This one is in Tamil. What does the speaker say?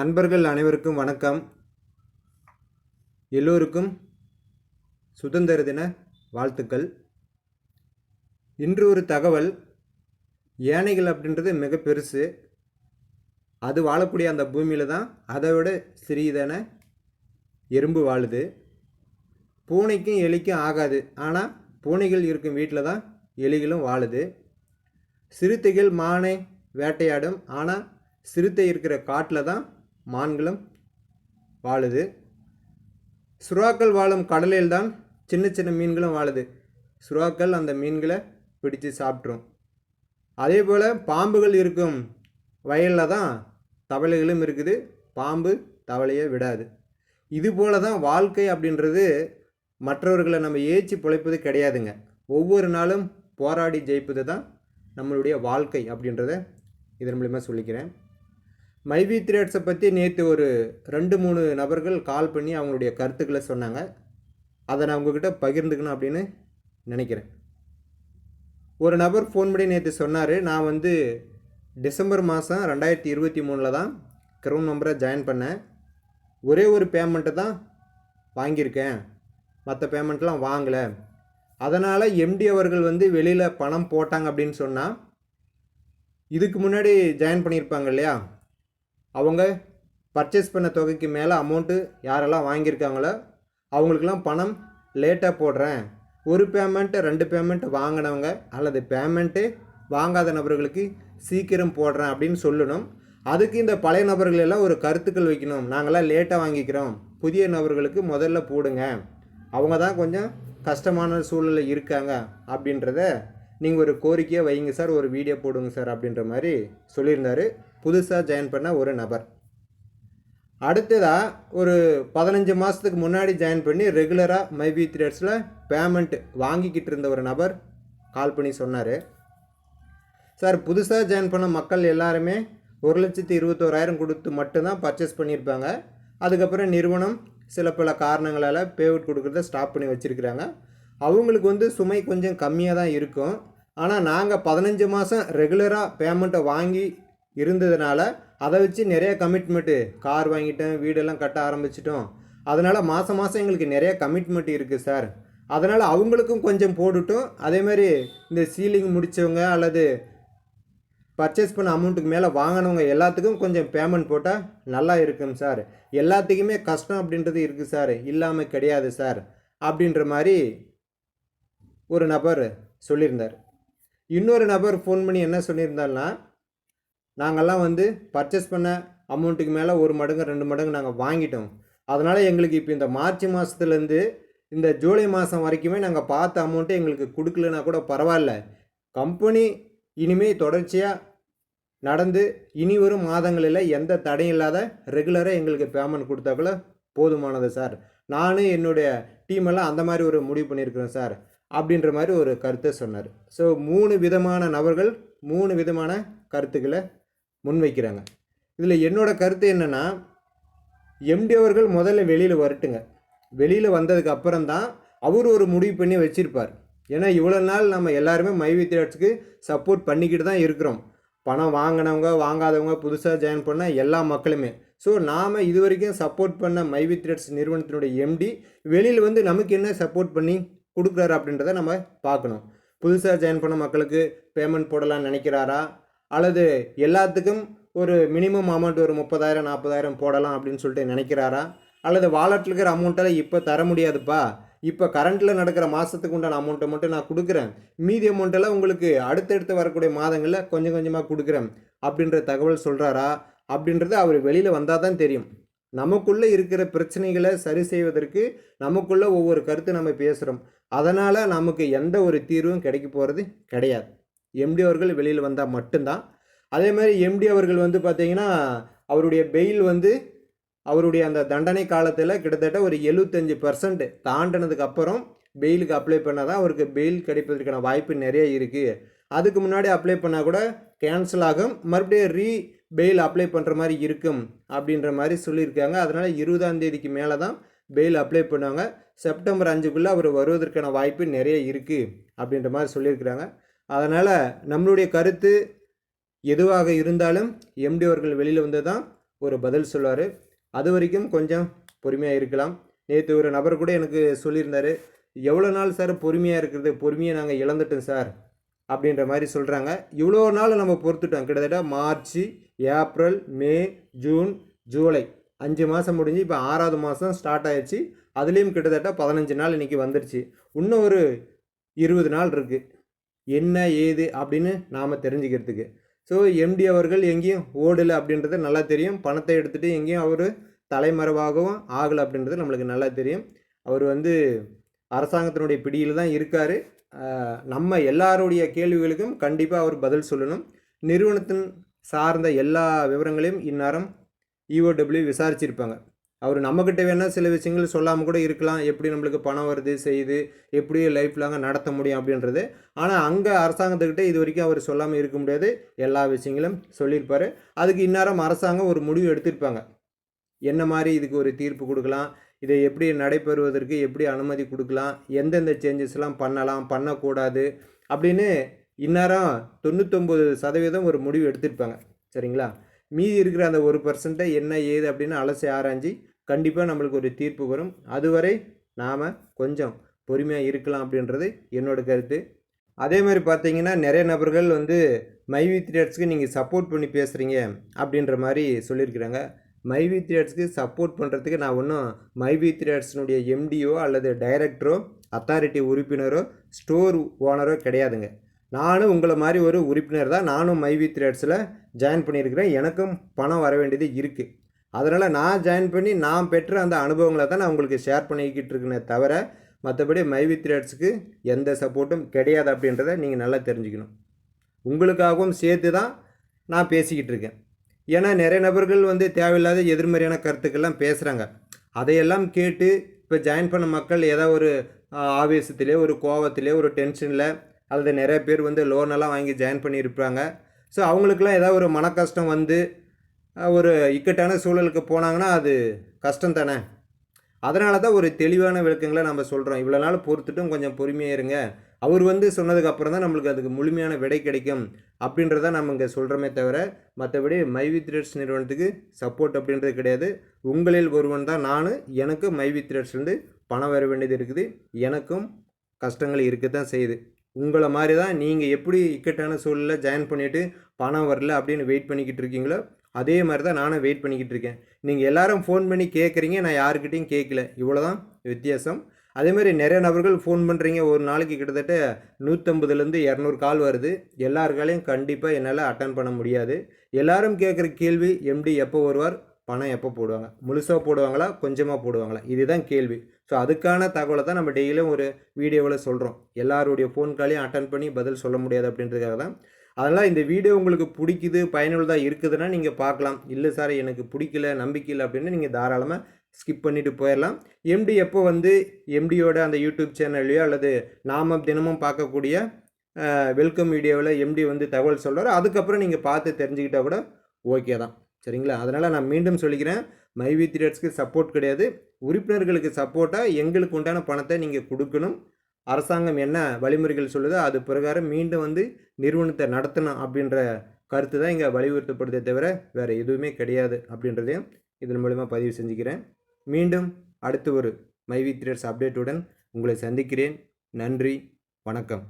நண்பர்கள் அனைவருக்கும் வணக்கம். எல்லோருக்கும் சுதந்திர தின வாழ்த்துக்கள். இன்று ஒரு தகவல். யானைகள் அப்படின்றது மிக பெருசு. அது வாழக்கூடிய அந்த பூமியில் தான் அதை விட சிறியதான எறும்பு வாழுது. பூனைக்கும் எலிக்கும் ஆகாது. ஆனால் பூனைகள் இருக்கும் வீட்டில் தான் எலிகளும் வாழுது. சிறுத்தைகள் மானை வேட்டையாடும். ஆனால் சிறுத்தை இருக்கிற காட்டில் தான் மான்களும் வாழுது. சுறாக்கள் வாழும் கடலில் தான் சின்ன சின்ன மீன்களும் வாழுது. சுறாக்கள் அந்த மீன்களை பிடித்து சாப்பிட்ரும். அதே போல் பாம்புகள் இருக்கும் வயலில் தான் தவளைகளும் இருக்குது. பாம்பு தவளையை விடாது. இது போல தான் வாழ்க்கை அப்படின்றது மற்றவர்களை நம்ம ஏச்சி பிழைப்பது கிடையாதுங்க. ஒவ்வொரு நாளும் போராடி ஜெயிப்பது தான் நம்மளுடைய வாழ்க்கை அப்படின்றத இதன் மூலிமா சொல்லிக்கிறேன். மைவி த்ரேட்ஸை பற்றி நேற்று ஒரு ரெண்டு மூணு நபர்கள் கால் பண்ணி அவங்களுடைய கருத்துக்களை சொன்னாங்க. அதை நான் உங்ககிட்ட பகிர்ந்துக்கணும் அப்படின்னு நினைக்கிறேன். ஒரு நபர் ஃபோன் பண்ணி நேற்று சொன்னார் நான் வந்து டிசம்பர் மாதம் ரெண்டாயிரத்தி இருபத்தி மூணில் தான் க்ரௌன் நம்பரை ஜாயின் பண்ணேன். ஒரே ஒரு பேமெண்ட்டை தான் வாங்கியிருக்கேன். மற்ற பேமெண்ட்லாம் வாங்கலை. அதனால் எம்டி அவர்கள் வந்து வெளியில் பணம் போட்டாங்க அப்படின்னு சொன்னால் இதுக்கு முன்னாடி ஜாயின் பண்ணியிருப்பாங்க இல்லையா? அவங்க பர்ச்சேஸ் பண்ண தொகைக்கு மேலே அமௌண்ட்டு யாரெல்லாம் வாங்கியிருக்காங்களோ அவங்களுக்கெல்லாம் பணம் லேட்டாக போடுறேன். ஒரு பேமெண்ட்டு ரெண்டு பேமெண்ட் வாங்கினவங்க அல்லது பேமெண்ட்டு வாங்காத நபர்களுக்கு சீக்கிரம் போடுறேன் அப்படின்னு சொல்லணும். அதுக்கு இந்த பழைய நபர்கள் எல்லாம் ஒரு கருத்துக்கள் வைக்கணும். நாங்களாம் லேட்டாக வாங்கிக்கிறோம். புதிய நபர்களுக்கு முதல்ல போடுங்க. அவங்க தான் கொஞ்சம் கஷ்டமான சூழ்நிலை இருக்காங்க அப்படின்றத நீங்கள் ஒரு கோரிக்கையை வைங்க சார். ஒரு வீடியோ போடுங்க சார் அப்படின்ற மாதிரி சொல்லியிருந்தாரு. புதுசாக ஜாயின் பண்ண ஒரு நபர். அடுத்ததாக ஒரு பதினஞ்சு மாதத்துக்கு முன்னாடி ஜாயின் பண்ணி ரெகுலராக மைபி த்ரேட்ஸில் பேமெண்ட் வாங்கிக்கிட்டு இருந்த ஒரு நபர் கால் பண்ணி சொன்னார். சார் புதுசாக ஜாயின் பண்ண மக்கள் எல்லாருமே ஒரு லட்சத்தி இருபத்தோராயிரம் கொடுத்து மட்டும்தான் பர்ச்சேஸ் பண்ணியிருப்பாங்க. அதுக்கப்புறம் நிறுவனம் சில பல காரணங்களால் பேவுட் கொடுக்குறத ஸ்டாப் பண்ணி வச்சுருக்கிறாங்க. அவங்களுக்கு வந்து சுமை கொஞ்சம் கம்மியாக தான் இருக்கும். ஆனால் நாங்கள் பதினஞ்சு மாதம் ரெகுலராக பேமெண்ட்டை வாங்கி இருந்ததுனால அதை வச்சு நிறைய கமிட்மெண்ட்டு கார் வாங்கிட்டேன் வீடெல்லாம் கட்ட ஆரம்பிச்சிட்டோம். அதனால் மாதம் மாதம் எங்களுக்கு நிறைய கமிட்மெண்ட் இருக்குது சார் அதனால் அவங்களுக்கும் கொஞ்சம் போட்டுட்டும். அதேமாதிரி இந்த சீலிங் முடித்தவங்க அல்லது பர்ச்சேஸ் பண்ண அமௌண்ட்டுக்கு மேலே வாங்கினவங்க எல்லாத்துக்கும் கொஞ்சம் பேமெண்ட் போட்டால் நல்லா இருக்கும் சார் எல்லாத்துக்குமே கஷ்டம் அப்படின்றது இருக்குது சார் இல்லாமல் கிடையாது சார் அப்படின்ற மாதிரி ஒரு நபர் சொல்லியிருந்தார். இன்னொரு நபர் ஃபோன் பண்ணி என்ன சொல்லியிருந்தாருன்னா நாங்கள்லாம் வந்து பர்ச்சேஸ் பண்ண அமௌண்ட்டுக்கு மேலே ஒரு மடங்கு ரெண்டு மடங்கு நாங்கள் வாங்கிட்டோம். அதனால் எங்களுக்கு இப்போ இந்த மார்ச் மாதத்துலேருந்து இந்த ஜூலை மாதம் வரைக்குமே நாங்கள் பார்த்த அமௌண்ட்டே எங்களுக்கு கொடுக்கலனா கூட பரவாயில்ல. கம்பெனி இனிமேல் தொடர்ச்சியாக நடந்து இனி வரும் மாதங்களில் எந்த தடையும் இல்லாத ரெகுலராக எங்களுக்கு பேமெண்ட் கொடுத்தாக்குள்ள போதுமானது சார் நானும் என்னுடைய டீமெல்லாம் அந்த மாதிரி ஒரு முடிவு பண்ணியிருக்கிறேன் சார் அப்படின்ற மாதிரி ஒரு கருத்தை சொன்னார். ஸோ மூணு விதமான நபர்கள் மூணு விதமான கருத்துக்களை முன்வைக்கிறாங்க. இதில் என்னோட கருத்து என்னென்னா எம்டி அவர்கள் முதல்ல வெளியில் வரட்டுங்க. வெளியில் வந்ததுக்கு அப்புறம் தான் அவர் ஒரு முடிவு பண்ணி வச்சிருப்பார். ஏன்னா இவ்வளோ நாள் நம்ம எல்லாருமே மைவி தியேட்டர்ஸ்க்கு சப்போர்ட் பண்ணிக்கிட்டு தான் இருக்கிறோம். பணம் வாங்கினவங்க வாங்காதவங்க புதுசாக ஜாயின் பண்ண எல்லா மக்களுமே. ஸோ நாம் இது வரைக்கும் சப்போர்ட் பண்ண மைவி த்ரெட்ஸ் நிறுவனத்தினுடைய எம்டி வெளியில் வந்து நமக்கு என்ன சப்போர்ட் பண்ணி கொடுக்குறாரு அப்படின்றத நம்ம பார்க்கணும். புதுசாக ஜாயின் பண்ண மக்களுக்கு பேமெண்ட் போடலாம்னு நினைக்கிறாரா? அல்லது எல்லாத்துக்கும் ஒரு மினிமம் அமௌண்ட் ஒரு முப்பதாயிரம் நாற்பதாயிரம் போடலாம் அப்படின்னு சொல்லிட்டு நினைக்கிறாரா? அல்லது வாலெட்டில் இருக்கிற அமௌண்ட்டெல்லாம் இப்போ தர முடியாதுப்பா? இப்போ கரண்ட்டில் நடக்கிற மாதத்துக்கு உண்டான அமௌண்ட்டை மட்டும் நான் கொடுக்குறேன். மீதி அமௌண்ட்டெல்லாம் உங்களுக்கு அடுத்தடுத்து வரக்கூடிய மாதங்களில் கொஞ்சம் கொஞ்சமாக கொடுக்குறேன் அப்படின்ற தகவல் சொல்கிறாரா அப்படின்றது அவர் வெளியில் வந்தால் தான் தெரியும். நமக்குள்ளே இருக்கிற பிரச்சனைகளை சரி செய்வதற்கு நமக்குள்ளே ஒவ்வொரு கருத்து நம்ம பேசுகிறோம் அதனால் நமக்கு எந்த ஒரு தீர்வும் கிடைக்க போகிறது கிடையாது. எம்டி அவர்கள் வெளியில் வந்தால் மட்டும்தான். அதே மாதிரி எம்டி அவர்கள் வந்து பார்த்திங்கன்னா அவருடைய பெயில் வந்து அவருடைய அந்த தண்டனை காலத்தில் கிட்டத்தட்ட ஒரு எழுபத்தஞ்சி பர்சன்ட் தாண்டினதுக்கு அப்புறம் பெயிலுக்கு அப்ளை பண்ணால் தான் அவருக்கு பெயில் கிடைப்பதற்கான வாய்ப்பு நிறைய இருக்குது அதுக்கு முன்னாடி அப்ளை பண்ணால் கூட கேன்சல் ஆகும். மறுபடியும் ரீ பெயில் அப்ளை பண்ணுற மாதிரி இருக்கும் அப்படின்ற மாதிரி சொல்லியிருக்காங்க. அதனால் இருபதாம் தேதிக்கு மேலே தான் பெயில் அப்ளை பண்ணுவாங்க. செப்டம்பர் அஞ்சுக்குள்ளே அவர் வருவதற்கான வாய்ப்பு நிறைய இருக்குது அப்படின்ற மாதிரி சொல்லியிருக்கிறாங்க. அதனால் நம்மளுடைய கருத்து எதுவாக இருந்தாலும் எம்டி அவர்கள் வெளியில் வந்து தான் ஒரு பதில் சொல்லுவார். அது வரைக்கும் கொஞ்சம் பொறுமையாக இருக்கலாம். நேற்று ஒரு நபர் கூட எனக்கு சொல்லியிருந்தார் எவ்வளோ நாள் சார் பொறுமையாக இருக்கிறது? பொறுமையை நாங்கள் இழந்துட்டோம் சார். அப்படின்ற மாதிரி சொல்கிறாங்க இவ்வளோ நாள் நம்ம பொறுத்துட்டோம். கிட்டத்தட்ட March April May June July. அஞ்சு மாதம் முடிஞ்சு இப்போ ஆறாவது மாதம் ஸ்டார்ட் ஆயிடுச்சு அதுலேயும் கிட்டத்தட்ட பதினஞ்சு நாள் இன்றைக்கி வந்துருச்சு. இன்னும் ஒரு இருபது நாள் இருக்குது என்ன ஏது அப்படின்னு நாம் தெரிஞ்சுக்கிறதுக்கு. ஸோ எம்டி அவர்கள் எங்கேயும் ஓடலை அப்படின்றது நல்லா தெரியும். பணத்தை எடுத்துகிட்டு எங்கேயும் அவர் தலைமறைவாகவும் ஆகலை அப்படின்றது நம்மளுக்கு நல்லா தெரியும். அவர் வந்து அரசாங்கத்தினுடைய பிடியில் தான் இருக்கார். நம்ம எல்லாருடைய கேள்விகளுக்கும் கண்டிப்பாக அவர் பதில் சொல்லணும். நிறுவனத்தின் சார்ந்த எல்லா விவரங்களையும் இந்நேரம் இஓடபிள்யூ விசாரிச்சிருப்பாங்க. அவர் நம்மக்கிட்ட வேணால் சில விஷயங்கள் சொல்லாமல் கூட இருக்கலாம். எப்படி நம்மளுக்கு பணம் வருது செய்யுது எப்படி லைஃப் லாங்காக நடத்த முடியும் அப்படின்றது. ஆனால் அங்கே அரசாங்கத்துக்கிட்ட இது வரைக்கும் அவர் சொல்லாமல் இருக்க முடியாது. எல்லா விஷயங்களும் சொல்லியிருப்பார். அதுக்கு இந்நேரம் அரசாங்கம் ஒரு முடிவு எடுத்திருப்பாங்க. என்ன மாதிரி இதுக்கு ஒரு தீர்ப்பு கொடுக்கலாம்? இதை எப்படி நடைபெறுவதற்கு எப்படி அனுமதி கொடுக்கலாம்? எந்தெந்த சேஞ்சஸ்லாம் பண்ணலாம்? பண்ணக்கூடாது? அப்படின்னு இந்நேரம் தொண்ணூத்தொம்பது சதவீதம் ஒரு முடிவு எடுத்திருப்பாங்க. சரிங்களா? மீதி இருக்கிற அந்த ஒரு பர்சண்ட்டை என்ன ஏது அப்படின்னு அலசி ஆராய்ஞ்சி கண்டிப்பாக நம்மளுக்கு ஒரு தீர்ப்பு வரும். அதுவரை நாம் கொஞ்சம் பொறுமையாக இருக்கலாம் அப்படின்றது என்னோட கருத்து. அதே மாதிரி பார்த்தீங்கன்னா நிறைய நபர்கள் வந்து மைவி த்ரேட்ஸ்க்கு நீங்கள் சப்போர்ட் பண்ணி பேசுகிறீங்க அப்படின்ற மாதிரி சொல்லியிருக்கிறாங்க. மைவி த்ரேட்ஸ்க்கு சப்போர்ட் பண்ணுறதுக்கு நான் ஒன்றும் மைவி த்ரேட்ஸ்னுடைய எம்டியோ அல்லது டைரக்டரோ அத்தாரிட்டி உறுப்பினரோ ஸ்டோர் ஓனரோ கிடையாதுங்க. நானும் உங்களை மாதிரி ஒரு உறுப்பினர் தான். நானும் மைவி த்ரேட்ஸில் ஜாயின் பண்ணியிருக்கிறேன். எனக்கும் பணம் வர வேண்டியது இருக்குது அதனால் நான் ஜாயின் பண்ணி நான் பெற்ற அந்த அனுபவங்களை தான் நான் உங்களுக்கு ஷேர் பண்ணிக்கிட்டு இருக்கேனே தவிர மற்றபடி மைவி த்ரேட்ஸுக்கு எந்த சப்போர்ட்டும் கிடையாது அப்படின்றத நீங்கள் நல்லா தெரிஞ்சுக்கணும். உங்களுக்காகவும் சேர்த்து தான் நான் பேசிக்கிட்டு இருக்கேன். ஏன்னா நிறைய நபர்கள் வந்து தேவையில்லாத எதிர்மறையான கருத்துக்கள்லாம் பேசுகிறாங்க அதையெல்லாம் கேட்டு இப்போ ஜாயின் பண்ண மக்கள் ஏதோ ஒரு ஆவேசத்திலே ஒரு கோவத்திலே ஒரு டென்ஷனில் அல்லது நிறைய பேர் வந்து லோனெல்லாம் வாங்கி ஜாயின் பண்ணியிருப்பாங்க. ஸோ அவங்களுக்குலாம் ஏதாவது ஒரு மன கஷ்டம் வந்து ஒரு இக்கட்டான சூழலுக்கு போனாங்கன்னா அது கஷ்டம் தானே? அதனால தான் ஒரு தெளிவான விளக்கங்களை நம்ம சொல்கிறோம் இவ்வளோ நாள் பொறுத்துட்டும் கொஞ்சம் பொறுமையாக இருங்க. அவர் வந்து சொன்னதுக்கப்புறம் தான் நம்மளுக்கு அதுக்கு முழுமையான விடை கிடைக்கும். அப்படின்றத நம்ம இங்கே சொல்கிறோமே தவிர மற்றபடி மைவி த்ரெட்ஸ் நிறுவனத்துக்கு சப்போர்ட் அப்படின்றது கிடையாது. உங்களில் ஒருவன் தான் நான் எனக்கு மைவி த்ரெட்ஸ்லேருந்து பணம் வர வேண்டியது இருக்குது. எனக்கும் கஷ்டங்கள் இருக்க தான் செய்யுது. உங்களை மாதிரி தான் நீங்கள் எப்படி இக்கட்டான சூழலில் ஜாயின் பண்ணிவிட்டு பணம் வரல அப்படின்னு வெயிட் பண்ணிக்கிட்டு இருக்கீங்களோ அதே மாதிரி தான் நானும் வெயிட் பண்ணிக்கிட்டு இருக்கேன். நீங்கள் எல்லாரும் ஃபோன் பண்ணி கேட்குறீங்க நான் யாருக்கிட்டையும் கேட்கல இவ்வளோ தான் வித்தியாசம் அதேமாதிரி நிறைய நபர்கள் ஃபோன் பண்ணுறீங்க ஒரு நாளைக்கு கிட்டத்தட்ட நூற்றம்பதுலேருந்து இரநூறு கால் வருது. எல்லாருக்காலையும் கண்டிப்பாக என்னால் அட்டன் பண்ண முடியாது. எல்லாரும் கேட்குற கேள்வி எம்டி எப்போ வருவார்? பணம் எப்போ போடுவாங்க? முழுசாக போடுவாங்களா? கொஞ்சமாக போடுவாங்களா? இதுதான் கேள்வி. ஸோ அதுக்கான தகவலை தான் நம்ம டெய்லியும் ஒரு வீடியோவில் சொல்கிறோம் எல்லாருடைய ஃபோன் காலையும் அட்டன் பண்ணி பதில் சொல்ல முடியாது அப்படின்றதுக்காக தான். அதனால் இந்த வீடியோ உங்களுக்கு பிடிக்குது பயனுள்ளதாக இருக்குதுன்னா நீங்கள் பார்க்கலாம். இல்லை சார் எனக்கு பிடிக்கல நம்பிக்கை இல்லை அப்படின்னு நீங்கள் தாராளமாக ஸ்கிப் பண்ணிவிட்டு போயிடலாம் எம்டி எப்போ வந்து எம்டியோட அந்த யூடியூப் சேனல்லையோ அல்லது நாம் தினமும் பார்க்கக்கூடிய வெல்கம் வீடியோவில் எம்டி வந்து தகவல் சொல்கிறார் அதுக்கப்புறம் நீங்கள் பார்த்து தெரிஞ்சுக்கிட்டால் கூட ஓகே தான். சரிங்களா? அதனால் நான் மீண்டும் சொல்லிக்கிறேன் மைவி த்ரீட்ஸ்க்கு சப்போர்ட் கிடையாது. உறுப்பினர்களுக்கு சப்போர்ட்டாக எங்களுக்கு உண்டான பணத்தை நீங்கள் கொடுக்கணும். அரசாங்கம் என்ன வழிமுறைகள் சொல்லுதோ அது பிரகாரம் மீண்டும் வந்து நிறுவனத்தை நடத்தணும் அப்படின்ற கருத்து தான் இங்கே வலியுறுத்தப்படுதே தவிர வேறு எதுவுமே கிடையாது அப்படின்றதையும் இதன் மூலிமா பதிவு செஞ்சுக்கிறேன். மீண்டும் அடுத்து ஒரு மைவி த்ரீட்ஸ் அப்டேட்டுடன் உங்களை சந்திக்கிறேன். நன்றி வணக்கம்.